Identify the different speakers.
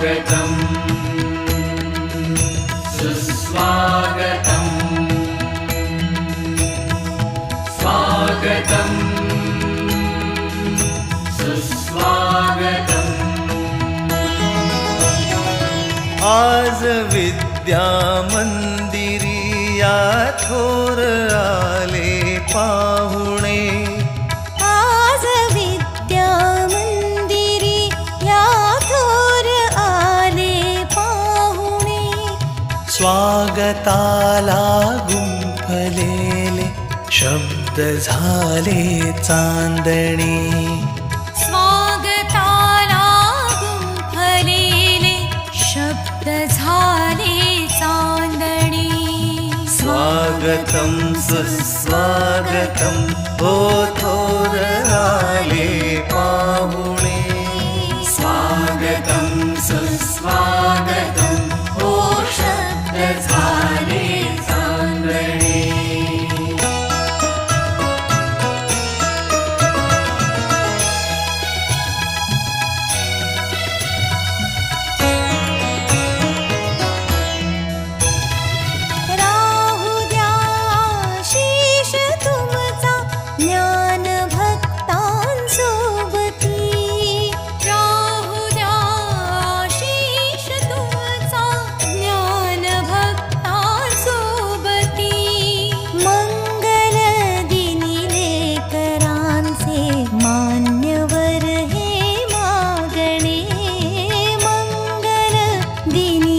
Speaker 1: सुस्वागतम् सुस्वागतम्। स्वागतम्। सुस्वागतम्।
Speaker 2: आज विद्या मंदिरिया थोर स्वागताला गुंफलेले शब्द झाले चांदणे.
Speaker 3: स्वागताला गुंफलेले शब्द झाले चांदणी.
Speaker 2: स्वागतं सुस्वागतं हो थोर आले पाहुणे di